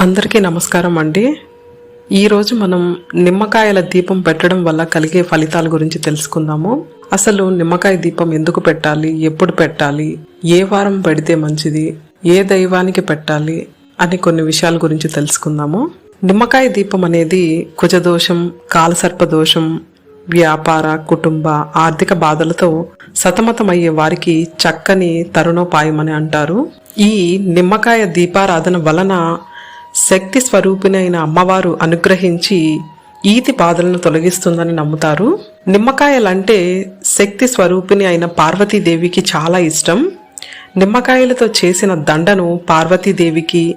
అందరికీ నమస్కారం అండి. ఈరోజు మనం నిమ్మకాయల దీపం పెట్టడం వల్ల కలిగే ఫలితాల గురించి తెలుసుకుందాము. అసలు నిమ్మకాయ దీపం ఎందుకు పెట్టాలి? ఎప్పుడు పెట్టాలి? ఏ వారం పెడితే మంచిది? ఏ దైవానికి పెట్టాలి? అని కొన్ని విషయాల గురించి తెలుసుకుందాము. నిమ్మకాయ దీపం అనేది కుజదోషం కాలసర్పదోషం వ్యాపార కుటుంబ ఆర్థిక బాధలతో సతమతమయ్యే వారికి చక్కని తరుణోపాయం అని అంటారు. ఈ నిమ్మకాయ దీపారాధన వలన శక్తి స్వరూపిణైన అమ్మవారు అనుగ్రహించి ఈతి బాధలను తొలగిస్తుందని నమ్ముతారు. నిమ్మకాయలంటే శక్తి స్వరూపిణి అయిన పార్వతీదేవికి చాలా ఇష్టం. నిమ్మకాయలతో చేసిన దండను పార్వతీదేవికి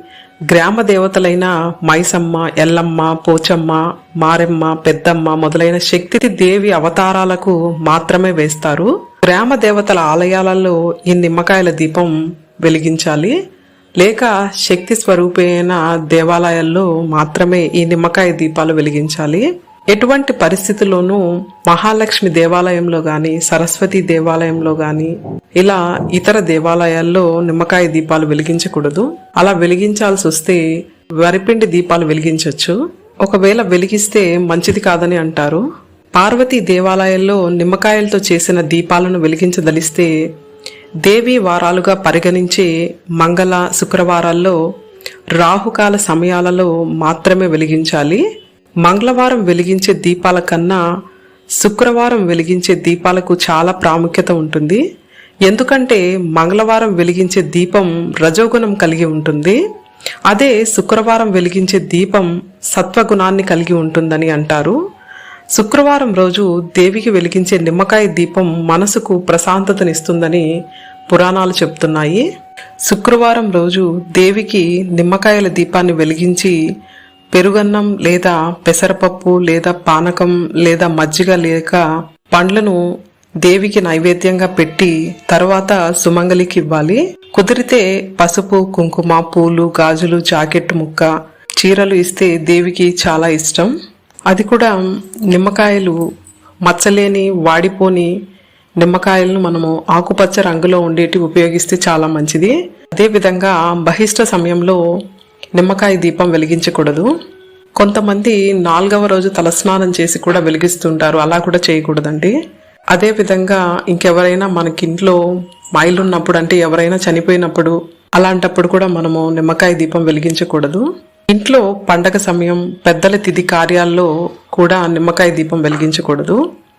గ్రామ దేవతలైన మైసమ్మ ఎల్లమ్మ పోచమ్మ మారెమ్మ పెద్దమ్మ మొదలైన శక్తి దేవి అవతారాలకు మాత్రమే వేస్తారు. గ్రామ దేవతల ఆలయాలలో ఈ నిమ్మకాయల దీపం వెలిగించాలి. లేక శక్తి స్వరూపైన దేవాలయాల్లో మాత్రమే ఈ నిమ్మకాయ దీపాలు వెలిగించాలి. ఎటువంటి పరిస్థితుల్లోనూ మహాలక్ష్మి దేవాలయంలో గాని సరస్వతి దేవాలయంలో గాని ఇలా ఇతర దేవాలయాల్లో నిమ్మకాయ దీపాలు వెలిగించకూడదు. అలా వెలిగించాల్సి వస్తే వరిపిండి దీపాలు వెలిగించవచ్చు ఒకవేళ వెలిగిస్తే మంచిది కాదని అంటారు. పార్వతీ దేవాలయాల్లో నిమ్మకాయలతో చేసిన దీపాలను వెలిగించదలిస్తే దేవీ వారాలుగా పరిగణించే మంగళ శుక్రవారాల్లో రాహుకాల సమయాలలో మాత్రమే వెలిగించాలి. మంగళవారం వెలిగించే దీపాల కన్నా శుక్రవారం వెలిగించే దీపాలకు చాలా ప్రాముఖ్యత ఉంటుంది. ఎందుకంటే మంగళవారం వెలిగించే దీపం రజోగుణం కలిగి ఉంటుంది. అదే శుక్రవారం వెలిగించే దీపం సత్వగుణాన్ని కలిగి ఉంటుందని అంటారు. శుక్రవారం రోజు దేవికి వెలిగించే నిమ్మకాయ దీపం మనసుకు ప్రశాంతతనిస్తుందని పురాణాలు చెప్తున్నాయి శుక్రవారం రోజు దేవికి నిమ్మకాయల దీపాన్ని వెలిగించి పెరుగన్నం లేదా పెసరపప్పు లేదా పానకం లేదా మజ్జిగ లేక పండ్లను దేవికి నైవేద్యంగా పెట్టి తర్వాత సుమంగలికి ఇవ్వాలి. కుదిరితే పసుపు కుంకుమ పూలు గాజులు జాకెట్ ముక్క చీరలు ఇస్తే దేవికి చాలా ఇష్టం. అది కూడా నిమ్మకాయలు మచ్చలేని వాడిపోని నిమ్మకాయలను మనము ఆకుపచ్చ రంగులో ఉండేటి ఉపయోగిస్తే చాలా మంచిది. అదేవిధంగా బహిష్ట సమయంలో నిమ్మకాయ దీపం వెలిగించకూడదు. కొంతమంది నాలుగవ రోజు తలస్నానం చేసి కూడా వెలిగిస్తుంటారు. అలా కూడా చేయకూడదండి. అదే విధంగా ఇంకెవరైనా మనకి ఇంట్లో మైలున్నప్పుడు అంటే ఎవరైనా చనిపోయినప్పుడు అలాంటప్పుడు కూడా మనము నిమ్మకాయ దీపం వెలిగించకూడదు. ఇంట్లో పండగ సమయం పెద్దల తిథి కార్యాల్లో కూడా నిమ్మకాయ దీపం వెలిగించకూడదు.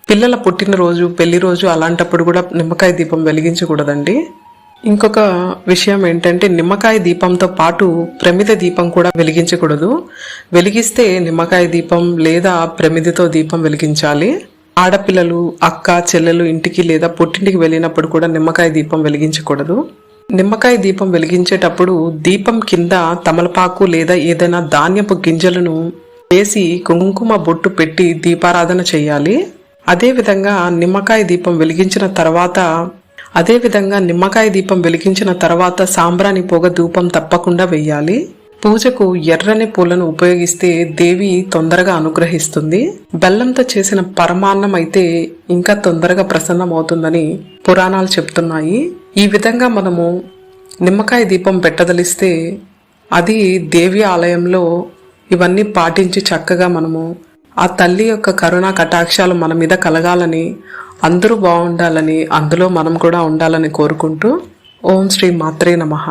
పిల్లల పుట్టినరోజు పెళ్ళి రోజు అలాంటప్పుడు కూడా నిమ్మకాయ దీపం వెలిగించకూడదండి. ఇంకొక విషయం ఏంటంటే నిమ్మకాయ దీపంతో పాటు ప్రమిద దీపం కూడా వెలిగించకూడదు. వెలిగిస్తే నిమ్మకాయ దీపం లేదా ప్రమిదతో దీపం వెలిగించాలి. ఆడపిల్లలు అక్క చెల్లెలు ఇంటికి లేదా పుట్టింటికి వెళ్ళినప్పుడు కూడా నిమ్మకాయ దీపం వెలిగించకూడదు. నిమ్మకాయ దీపం వెలిగించేటప్పుడు దీపం కింద తమలపాకు లేదా ఏదైనా ధాన్యపు గింజలను వేసి కుంకుమ బొట్టు పెట్టి దీపారాధన చేయాలి. అదేవిధంగా నిమ్మకాయ దీపం వెలిగించిన తర్వాత అదేవిధంగా నిమ్మకాయ దీపం వెలిగించిన తర్వాత సాంబ్రాణి పొగ ధూపం తప్పకుండా వెయ్యాలి పూజకు ఎర్రని పూలను ఉపయోగిస్తే దేవి తొందరగా అనుగ్రహిస్తుంది. బెల్లంతో చేసిన పరమాన్నం అయితే ఇంకా తొందరగా ప్రసన్నమవుతుందని పురాణాలు చెప్తున్నాయి. ఈ విధంగా మనము నిమ్మకాయ దీపం పెట్టదలిస్తే అది దేవి ఆలయంలో ఇవన్నీ పాటించి చక్కగా మనము ఆ తల్లి యొక్క కరుణా కటాక్షాలు మన మీద కలగాలని అందరూ బాగుండాలని అందులో మనం కూడా ఉండాలని కోరుకుంటూ ఓం శ్రీ మాత్రే నమః.